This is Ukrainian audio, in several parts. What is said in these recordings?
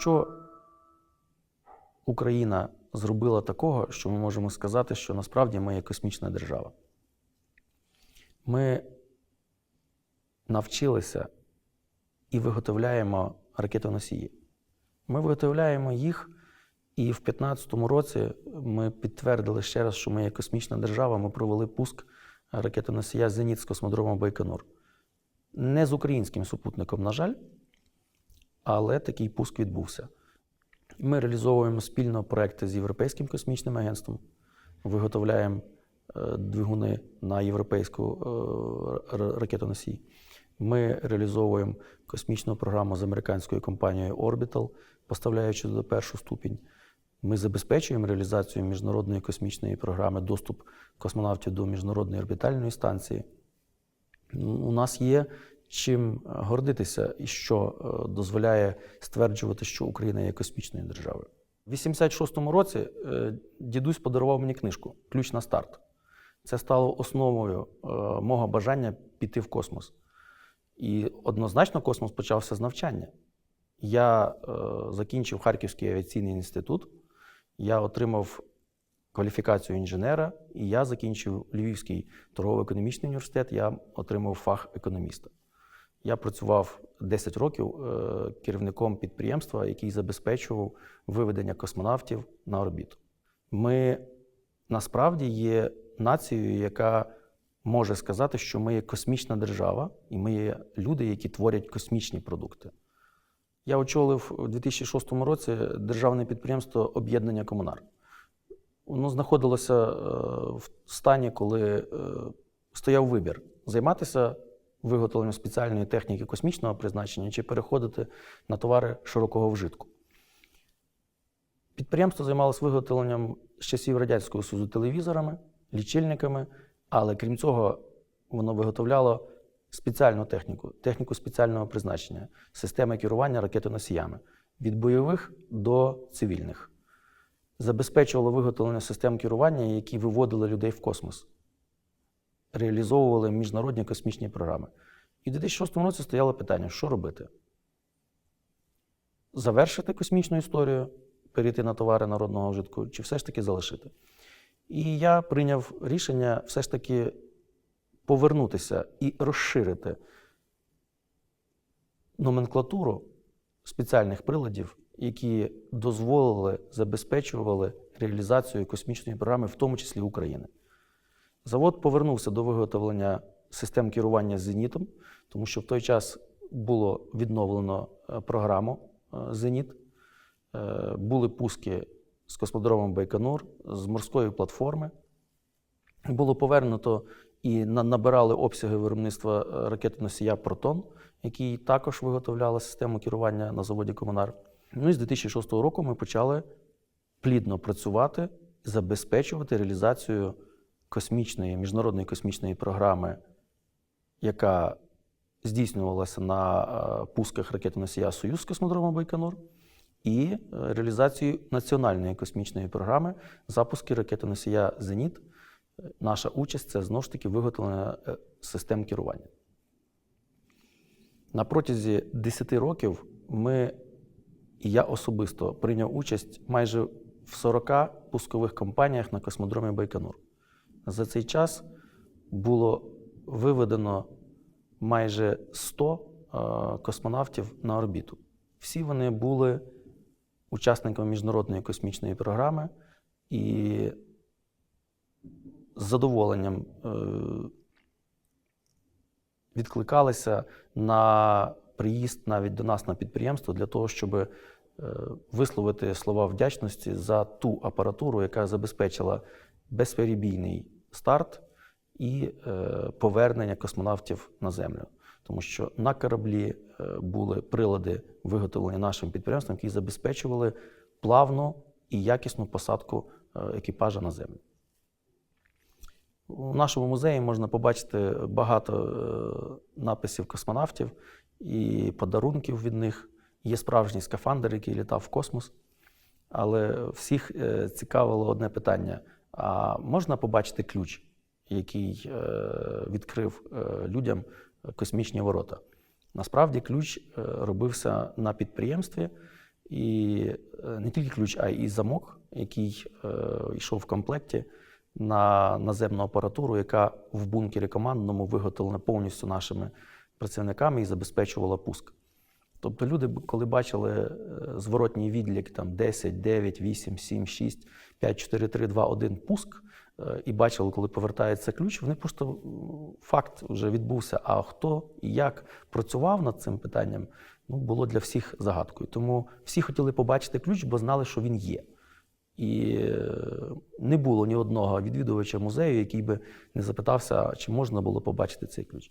що Україна зробила такого, що ми можемо сказати, що насправді ми є космічна держава? Ми навчилися і виготовляємо ракетоносії. Ми виготовляємо їх, і в 2015 році ми підтвердили ще раз, що ми є космічна держава. Ми провели пуск ракетоносія Зеніт з космодрому Байконур. Не з українським супутником, на жаль, але такий пуск відбувся. Ми реалізовуємо спільно проекти з Європейським космічним агентством, виготовляємо е, двигуни на європейську е, ракетоносій. Ми реалізовуємо космічну програму з американською компанією Orbital, поставляючи до першу ступінь. Ми забезпечуємо реалізацію міжнародної космічної програми, доступ космонавтів до міжнародної орбітальної станції. У нас є чим гордитися і що е, дозволяє стверджувати, що Україна є космічною державою. У 86-му році е, дідусь подарував мені книжку Ключ на старт. Це стало основою е, мого бажання піти в космос. І однозначно космос почався з навчання. Я е, закінчив Харківський авіаційний інститут, я отримав кваліфікацію інженера, і я закінчив Львівський торгово-економічний університет, я отримав фах економіста. Я працював 10 років е, керівником підприємства, який забезпечував виведення космонавтів на орбіту. Ми насправді є нацією, яка може сказати, що ми є космічна держава, і ми є люди, які творять космічні продукти. Я очолив у 2006 році державне підприємство Об'єднання Комунар. Воно знаходилося е, в стані, коли е, стояв вибір займатися виготовленням спеціальної техніки космічного призначення чи переходити на товари широкого вжитку. Підприємство займалося виготовленням з часів Радянського Союзу телевізорами, лічильниками, але крім цього, воно виготовляло спеціальну техніку, техніку спеціального призначення, системи керування ракетоносіями від бойових до цивільних. Забезпечувало виготовлення систем керування, які виводили людей в космос, реалізовували міжнародні космічні програми. І в 2006 році стояло питання, що робити? Завершити космічну історію, перейти на товари народного вжитку, чи все ж таки залишити? І я прийняв рішення все ж таки повернутися і розширити номенклатуру спеціальних приладів, які дозволили, забезпечували реалізацію космічної програми, в тому числі України. Завод повернувся до виготовлення систем керування зенітом, тому що в той час було відновлено е, програму е, Зеніт. Е, Були пуски з космодромом Байконур, з морської платформи. Було повернуто і набирали обсяги виробництва ракетоносія Протон, який також виготовляла систему керування на заводі Комунар. Ну і з 2006 року ми почали плідно працювати, забезпечувати реалізацію космічної, міжнародної космічної програми, яка здійснювалася на е, пусках ракетоносія Союз з космодрому Байконур, і е, реалізацію національної космічної програми запуски ракетоносія Зеніт. Наша участь це знову ж таки виготовлення е, систем керування. На протязі 10 років ми, і я особисто прийняв участь майже в 40 пускових кампаніях на космодромі Байконур. За цей час було виведено майже 100 е, космонавтів на орбіту. Всі вони були учасниками міжнародної космічної програми і з задоволенням е, відкликалися на приїзд навіть до нас на підприємство для того, щоб е, висловити слова вдячності за ту апаратуру, яка забезпечила безперебійний старт і е, повернення космонавтів на землю. Тому що на кораблі е, були прилади, виготовлені нашим підприємством, які забезпечували плавну і якісну посадку е, екіпажа на землю. У нашому музеї можна побачити багато написів космонавтів і подарунків від них. Є справжній скафандр, який літав в космос. Але всіх цікавило одне питання: а можна побачити ключ, який е, відкрив е, людям космічні ворота? Насправді ключ е, робився на підприємстві, І не тільки ключ, а й замок, який йшов в комплекті на наземну апаратуру, яка в бункері командному виготовлена повністю нашими працівниками і забезпечувала пуск. Тобто люди, коли бачили зворотній відлік там 10, 9, 8, 7, 6, 5, 4, 3, 2, 1 пуск, е, і бачили, коли повертається ключ, вони просто факт вже відбувся. А хто і як працював над цим питанням, ну, було для всіх загадкою. Тому всі хотіли побачити ключ, бо знали, що він є. І е, не було ні одного відвідувача музею, який би не запитався, чи можна було побачити цей ключ.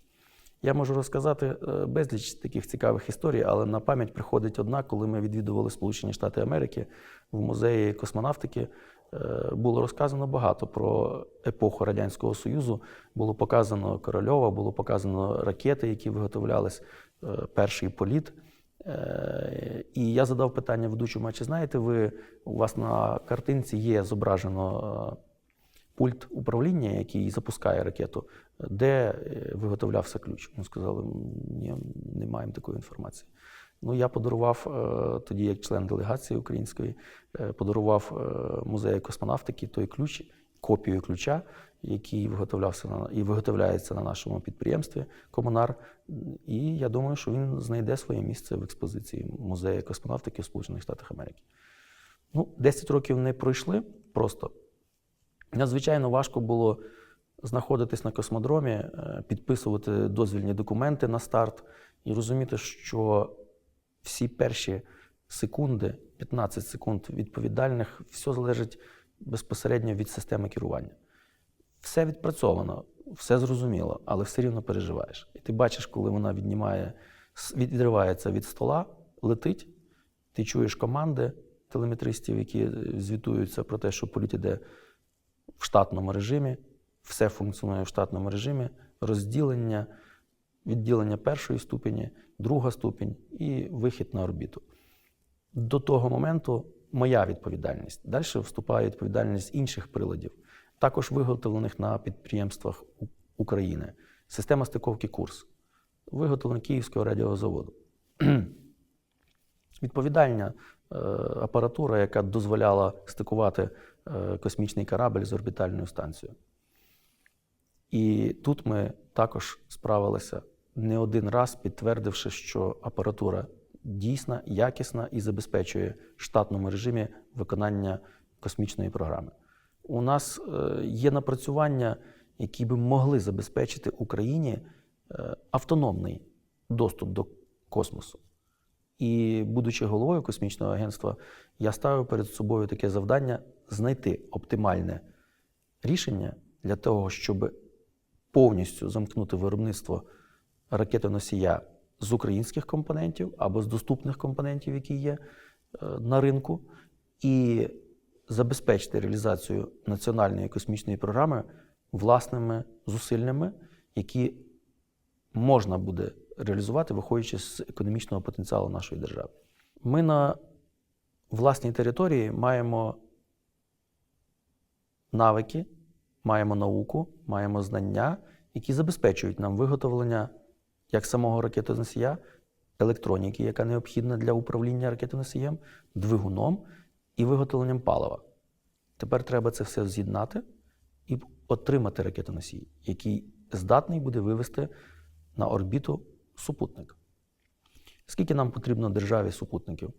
Я можу розказати е, безліч таких цікавих історій, але на пам'ять приходить одна, коли ми відвідували Сполучені Штати Америки в музеї космонавтики. Е, Було розказано багато про епоху Радянського Союзу. Було показано Корольова, було показано ракети, які виготовлялись, е, перший політ. Е, І я задав питання ведучому, чи знаєте ви, у вас на картинці є зображено пульт управління, який запускає ракету, де е, виготовлявся ключ. Вони сказали, ні, не маємо такої інформації. Ну, я подарував е, тоді, як член делегації української, е, подарував е, музею космонавтики той ключ, копію ключа, який виготовлявся на і виготовляється на нашому підприємстві Комунар. І я думаю, що він знайде своє місце в експозиції музею космонавтики в Сполучених Штатах Америки. Ну, 10 років не пройшли просто. Надзвичайно важко було знаходитись на космодромі, е, підписувати дозвільні документи на старт і розуміти, що всі перші секунди, 15 секунд відповідальних, все залежить безпосередньо від системи керування. Все відпрацьовано, все зрозуміло, але все рівно переживаєш. І ти бачиш, коли вона віднімає, відривається від стола, летить, ти чуєш команди телеметристів, які е, звітуються про те, що політ іде в штатному режимі, все функціонує в штатному режимі, розділення, відділення першої ступені, друга ступінь і вихід на орбіту. До того моменту моя відповідальність. Далі вступає відповідальність інших приладів, також виготовлених на підприємствах України. Система стиковки курс, виготовлена Київського радіозаводу. Відповідальна е, апаратура, яка дозволяла стикувати космічний корабль з орбітальною станцією. І тут ми також справилися не один раз, підтвердивши, що апаратура дійсна, якісна і забезпечує в штатному режимі виконання космічної програми. У нас е, є напрацювання, які би могли забезпечити Україні е, автономний доступ до космосу. І, будучи головою космічного агентства, я ставив перед собою таке завдання знайти оптимальне рішення для того, щоб повністю замкнути виробництво ракетоносія з українських компонентів або з доступних компонентів, які є е, на ринку, і забезпечити реалізацію національної космічної програми власними зусиллями, які можна буде реалізувати, виходячи з економічного потенціалу нашої держави. Ми на власній території маємо навики, маємо науку, маємо знання, які забезпечують нам виготовлення як самого ракетоносія, електроніки, яка необхідна для управління ракетоносієм, двигуном і виготовленням палива. Тепер треба це все з'єднати і отримати ракетоносій, який здатний буде вивести на орбіту супутник. Скільки нам потрібно державі супутників?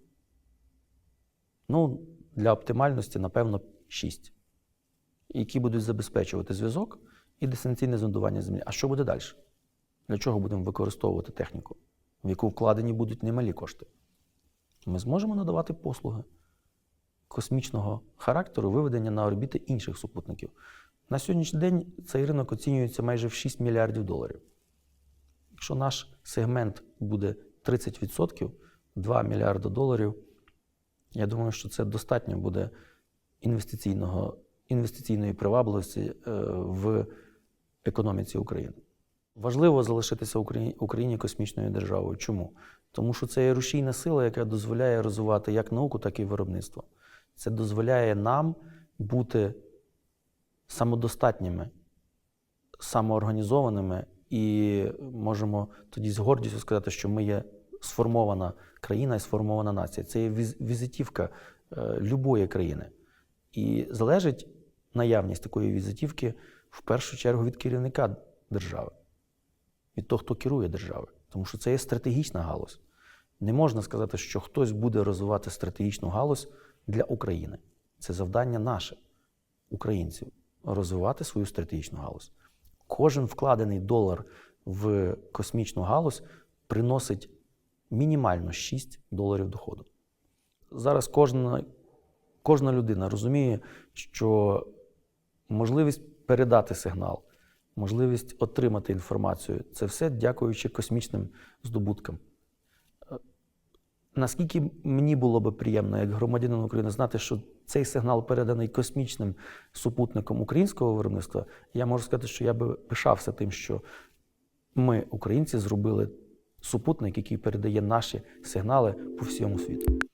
Ну, для оптимальності, напевно, 6, які будуть забезпечувати зв'язок і дистанційне зондування Землі. А що буде далі? Для чого будемо використовувати техніку, в яку вкладені будуть немалі кошти? Ми зможемо надавати послуги космічного характеру виведення на орбіти інших супутників. На сьогоднішній день цей ринок оцінюється майже в 6 мільярдів доларів. Якщо наш сегмент буде 30%, 2 мільярди доларів, я думаю, що це достатньо буде інвестиційного, інвестиційної привабливості е, в економіці України. Важливо залишитися Україні, космічною державою. Чому? Тому що це є рушійна сила, яка дозволяє розвивати як науку, так і виробництво. Це дозволяє нам бути самодостатніми, самоорганізованими і можемо тоді з гордістю сказати, що ми є сформована країна і сформована нація. Це є візитівка е, любої країни. І залежить наявність такої візитівки в першу чергу від керівника держави, від того, хто керує державою. Тому що це є стратегічна галузь. Не можна сказати, що хтось буде розвивати стратегічну галузь для України. Це завдання наше, українців, розвивати свою стратегічну галузь. Кожен вкладений долар в космічну галузь приносить мінімально 6 доларів доходу. Зараз кожна, кожна людина розуміє, що можливість передати сигнал, можливість отримати інформацію це все дякуючи космічним здобуткам. Е, Наскільки мені було би приємно, як громадянин України, знати, що цей сигнал переданий космічним супутником українського виробництва, я можу сказати, що я би пишався тим, що ми, українці, зробили супутник, який передає наші сигнали по всьому світу.